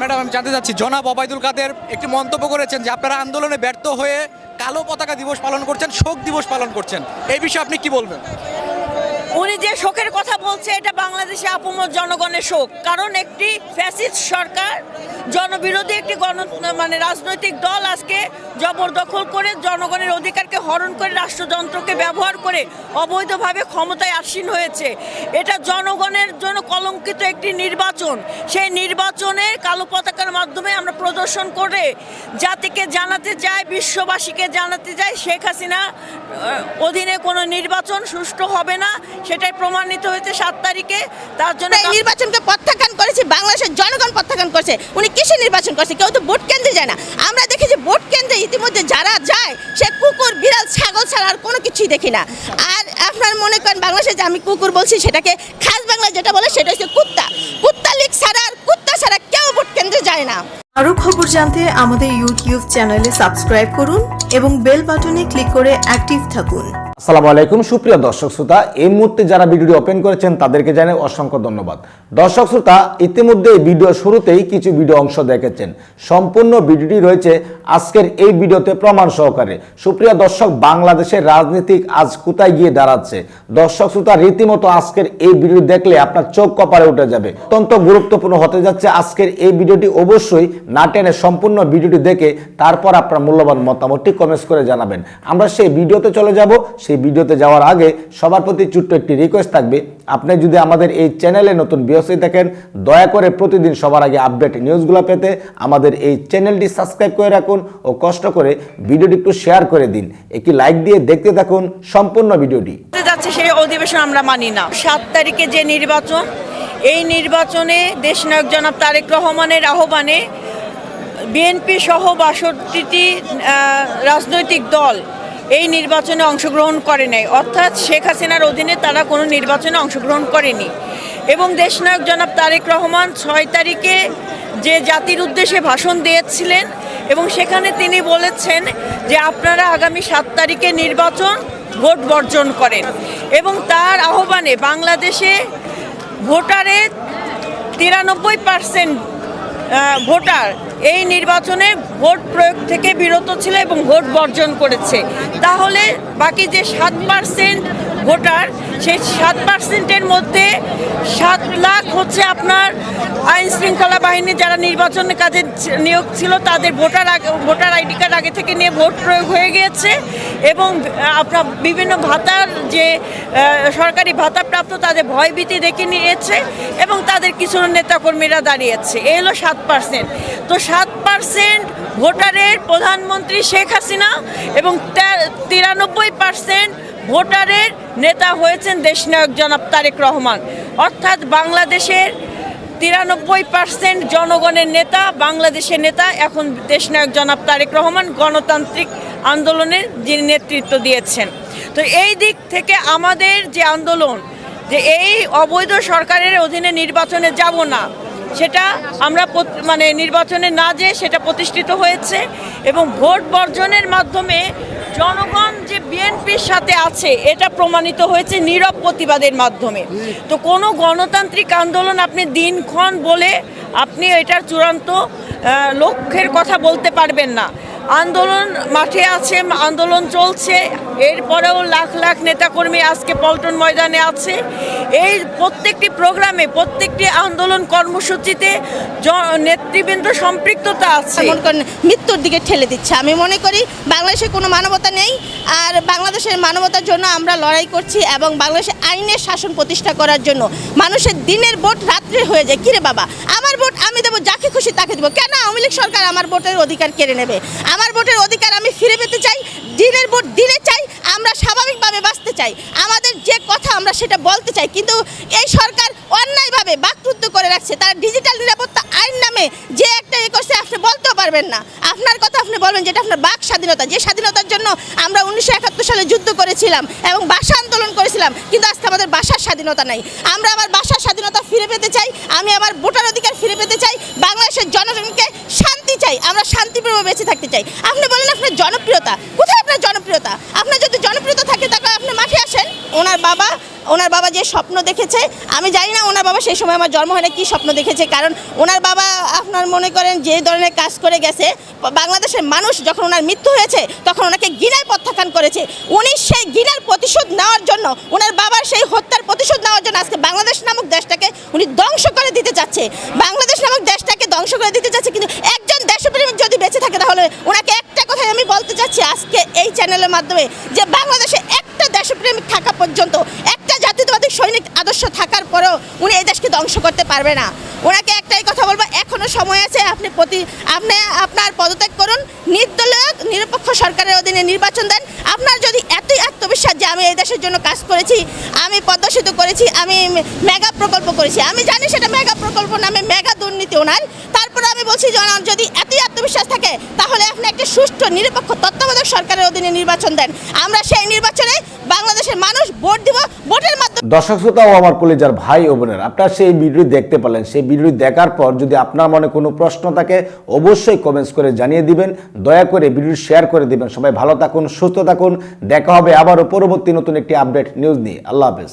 Madam, আমি জানতে চাচ্ছি, জনাব অবায়দুল কাদের একটি মন্তব্য করেছেন যে আপনারা আন্দোলনে ব্যর্থ হয়ে কালো পতাকা দিবস পালন করছেন, শোক দিবস পালন করছেন। এই বিষয়ে আপনি কি বলবেন? উনি যে শোকের কথা বলছে, এটা বাংলাদেশে আপমর জনগণের শোক। কারণ একটি ফ্যাসিস্ট সরকার জনবিরোধী একটি গণ মানে রাজনৈতিক দল আজকে জবরদখল করে জনগণের অধিকারকে হরণ করে রাষ্ট্রযন্ত্রকে ব্যবহার করে অবৈধভাবে ক্ষমতায় আসীন হয়েছে। এটা জনগণের জন্য কলঙ্কিত একটি নির্বাচন। সেই নির্বাচনে কালো পতাকার মাধ্যমে আমরা প্রদর্শন করে জাতিকে জানাতে চাই, বিশ্ববাসীকে জানাতে চাই, শেখ হাসিনা অধীনে কোনো নির্বাচন সুষ্ঠু হবে না, সেটাই প্রমাণিত হয়েছে সাত তারিখে। তার জন্য নির্বাচনকে প্রত্যাখ্যান করেছে, বাংলাদেশের জনগণ প্রত্যাখ্যান করছে, উনি কিসে নির্বাচন করছে, কেউ তো ভোট কেন্দ্রে যায় না। আমরা দেখি যে ভোট কেন্দ্রে ইতিমধ্যে যারা যায়, সে কুকুর, বিড়াল, ছাগল ছাড়া আর কোনো কিছুই দেখি না। আর আপনার মনে করেন বাংলাদেশে যে আমি কুকুর বলছি, সেটাকে খাস বাংলা যেটা বলে, সেটা হচ্ছে কুত্তা। কুত্তা লিগ ছাড়া আর কুত্তা ছাড়া কেউ ভোট কেন্দ্রে যায় না। আরও খবর জানতে আমাদের ইউটিউব চ্যানেলে সাবস্ক্রাইব করুন এবং বেল বাটনে ক্লিক করে অ্যাক্টিভ থাকুন। আসসালামু আলাইকুম। সুপ্রিয় দর্শক শ্রোতা, এই মুহূর্তে যারা ভিডিওটি ওপেন করেছেন, তাদেরকে জানাই অসংখ্য ধন্যবাদ। দর্শক শ্রোতা, ইতিমধ্যে এই ভিডিও শুরুতেই কিছু ভিডিও অংশ দেখেছেন। সম্পূর্ণ ভিডিওটি রয়েছে আজকের এই ভিডিওতে প্রমাণ সহকারে। সুপ্রিয় দর্শক, বাংলাদেশের রাজনীতিক আজ কোথায় গিয়ে দাঁড়াচ্ছে? দর্শক শ্রোতা, রীতিমতো আজকের এই ভিডিও দেখলে আপনার চোখ কপালে উঠে যাবে। অত্যন্ত গুরুত্বপূর্ণ হতে যাচ্ছে আজকের এই ভিডিওটি। অবশ্যই না টেনে সম্পূর্ণ ভিডিওটি দেখে তারপর আপনার মূল্যবান মতামতটি কমেন্টস করে জানাবেন। আমরা সেই ভিডিওতে চলে যাব সেই ভিডিওতে যাওয়ার আগে সবার প্রতি ছোট্ট একটি রিকোয়েস্ট থাকবে। আপনি যদি আমাদের এই চ্যানেলে নতুন বিয়সী থাকেন, দয়া করে প্রতিদিন সবার আগে আপডেট নিউজগুলো পেতে আমাদের এই চ্যানেলটি সাবস্ক্রাইব করে রাখুন ও কষ্ট করে ভিডিওটি একটু শেয়ার করে দিন। একটি লাইক দিয়ে দেখতে থাকুন সম্পূর্ণ ভিডিওটি। যাচ্ছে সেই অধিবেশন আমরা মানি না। সাত তারিখে যে নির্বাচন, এই নির্বাচনে দেশনায়ক জনাব তারেক রহমানের আহ্বানে বিএনপি সহ বাষট্টিটি রাজনৈতিক দল এই নির্বাচনে অংশগ্রহণ করে নাই। অর্থাৎ শেখ হাসিনার অধীনে তারা কোনো নির্বাচনে অংশগ্রহণ করেনি। এবং দেশনায়ক জনাব তারেক রহমান ছয় তারিখে যে জাতির উদ্দেশ্যে ভাষণ দিয়েছিলেন এবং সেখানে তিনি বলেছেন যে আপনারা আগামী সাত তারিখে নির্বাচন ভোট বর্জন করেন। এবং তার আহ্বানে বাংলাদেশে ভোটারের তিরানব্বই পার্সেন্ট ভোটার। এই নির্বাচনে ভোট প্রয়োগ থেকে বিরত ছিল এবং ভোট বর্জন করেছে। তাহলে বাকি যে সাত পারসেন্ট ভোটার সেই সাত পার্সেন্টের মধ্যে সাত লাখ হচ্ছে আপনার আইন শৃঙ্খলা বাহিনী যারা নির্বাচনের কাজে নিয়োগ ছিল, তাদের ভোটার আগে, ভোটার আইডি কার্ড আগে থেকে নিয়ে ভোট প্রয়োগ হয়ে গিয়েছে এবং আপনার বিভিন্ন ভাতার যে সরকারি ভাতা প্রাপ্ত তাদের ভয়ভীতি দেখে নিয়েছে এবং তাদের কিছু নেতাকর্মীরা দাঁড়িয়েছে। এ হলো সাত পার্সেন্ট। তো সাত পার্সেন্ট ভোটারের প্রধানমন্ত্রী শেখ হাসিনা এবং তিরানব্বই পার্সেন্ট ভোটারের নেতা হয়েছেন দেশনায়ক জনাব তারেক রহমান। অর্থাৎ বাংলাদেশের তিরানব্বই পার্সেন্ট জনগণের নেতা, বাংলাদেশের নেতা এখন দেশনায়ক জনাব তারেক রহমান গণতান্ত্রিক আন্দোলনের যিনি নেতৃত্ব দিয়েছেন। তো এই দিক থেকে আমাদের যে আন্দোলন, যে এই অবৈধ সরকারের অধীনে নির্বাচনে যাব না, সেটা আমরা মানে নির্বাচনে না যেয়ে সেটা প্রতিষ্ঠিত হয়েছে এবং ভোট বর্জনের মাধ্যমে জনগণ যে বিএনপির সাথে আছে, এটা প্রমাণিত হয়েছে নীরব প্রতিবাদের মাধ্যমে। তো কোনো গণতান্ত্রিক আন্দোলন আপনি দিনক্ষণ বলে আপনি এটার চূড়ান্ত লক্ষ্যের কথা বলতে পারবেন না। আন্দোলন মাঠে আছে, আন্দোলন চলছে। এরপরেও লাখ লাখ নেতাকর্মী আজকে পল্টন ময়দানে আছে। এই প্রত্যেকটি প্রোগ্রামে, প্রত্যেকটি আন্দোলন কর্মসূচিতে নেতৃবৃন্দ সম্পৃক্ততা আছে। মৃত্যুর দিকে ঠেলে দিচ্ছে। আমি মনে করি বাংলাদেশে কোনো মানবতা নেই, আর বাংলাদেশের মানবতার জন্য আমরা লড়াই করছি এবং বাংলাদেশে আইনের শাসন প্রতিষ্ঠা করার জন্য মানুষের দিনের ভোট রাত্রে হয়ে যায়। কিরে বাবা, আমার ভোট আমি খুশি, তাকে দেবো। কেন? আওয়ামী লীগ সরকার আমার ভোটের অধিকার কেড়ে নেবে। আমার ভোটের অধিকার আমি ফিরে পেতে চাই, দিনের ভোট দিনে চাই, আমরা স্বাভাবিকভাবে বাঁচতে চাই। আমাদের যে কথা আমরা সেটা বলতে চাই, কিন্তু এই সরকার অন্যায়ভাবে বাকরুদ্ধ করে রাখছে। তারা ডিজিটাল নিরাপত্তা আইন নামে যে একটা এ করছে, আপনি বলতেও পারবেন না। আপনার কথা আপনি বলবেন যেটা আপনার বাক স্বাধীনতা, যে স্বাধীনতার জন্য আমরা উনিশশো একাত্তর সালে যুদ্ধ করেছিলাম এবং ভাষা আন্দোলন করেছিলাম, কিন্তু আজকে আমাদের ভাষার স্বাধীনতা নাই। আমরা আমার ভাষার স্বাধীনতা ফিরে পেতে চাই, আমি আমার ভোটার অধিকার ফিরে পেতে চাই, বাংলাদেশের জনগণকে শান্তি চাই, আমরা শান্তিপ্রিয় বেঁচে থাকতে চাই। আপনি বলেন আপনার জনপ্রিয়তা, কোথায় আপনার জনপ্রিয়তা? আপনার যদি জনপ্রিয়তা থাকে তাহলে আপনি মাঠে আসেন, ওনার বাবা ওনার বাবা যে স্বপ্ন দেখেছে, আমি জানি না ওনার বাবা সেই সময় আমার জন্ম হয় না কী স্বপ্ন দেখেছে, কারণ ওনার বাবা আপনার মনে করেন যে ধরনের কাজ করে গেছে, বাংলাদেশের মানুষ যখন ওনার মৃত্যু হয়েছে, তখন ওনাকে গিনার প্রত্যাখ্যান করেছে। উনি সেই গিনার প্রতিশোধ নেওয়ার জন্য, ওনার বাবার সেই হত্যার প্রতিশোধ নেওয়ার জন্য আজকে বাংলাদেশ নামক দেশটাকে উনি ধ্বংস করে দিতে চাচ্ছে। বাংলাদেশ নামক দেশটাকে ধ্বংস করে দিতে চাচ্ছে, কিন্তু একজন দেশপ্রেমিক যদি বেঁচে থাকে, তাহলে ওনাকে একটা কথাই আমি বলতে চাচ্ছি আজকে এই চ্যানেলের মাধ্যমে, যে বাংলাদেশে একটা দেশপ্রেমিক থাকা পর্যন্ত একটা জাতীয়তাবাদী আদর্শ থাকার পরেও উনি এই দেশকে ধ্বংস করতে পারবে না। ওনাকে একটাই কথা বলব, এখনও সময় আছে, আপনি প্রতি আপনি আপনার পদত্যাগ করুন, নির্দলীয়, নিরপেক্ষ সরকারের অধীনে নির্বাচন দেন। আপনার যদি এতই আত্মবিশ্বাস যে আমি এই দেশের জন্য কাজ করেছি, আমি পদ্মা সেতু করেছি, আমি মেগা প্রকল্প করেছি, আমি জানি সেটা মেগা প্রকল্প নামে মেগা দুর্নীতি ওনার। তারপরে আমি বলছি যদি এতই আত্মবিশ্বাস থাকে, তাহলে আপনি একটা সুষ্ঠু, নিরপেক্ষ, তত্ত্বাবধায়ক সরকারের অধীনে নির্বাচন দেন। আমরা সেই নির্বাচনে বাংলাদেশের মানুষ ভোট দিব, ভোটের মাধ্যমে দর্শক শ্রোতা ও আমার কলেজার ভাই ও বোনের, আপনারা সেই ভিডিও দেখতে পারলেন সেই ভিডিও দেখার পর যদি আপনার মনে কোনো প্রশ্ন থাকে, অবশ্যই কমেন্টস করে জানিয়ে দিবেন। দয়া করে ভিডিও শেয়ার করে দিবেন। সবাই ভালো থাকুন, সুস্থ থাকুন। দেখা হবে আবারও পরবর্তী নতুন একটি আপডেট নিউজ নিয়ে। আল্লাহ হাফেজ।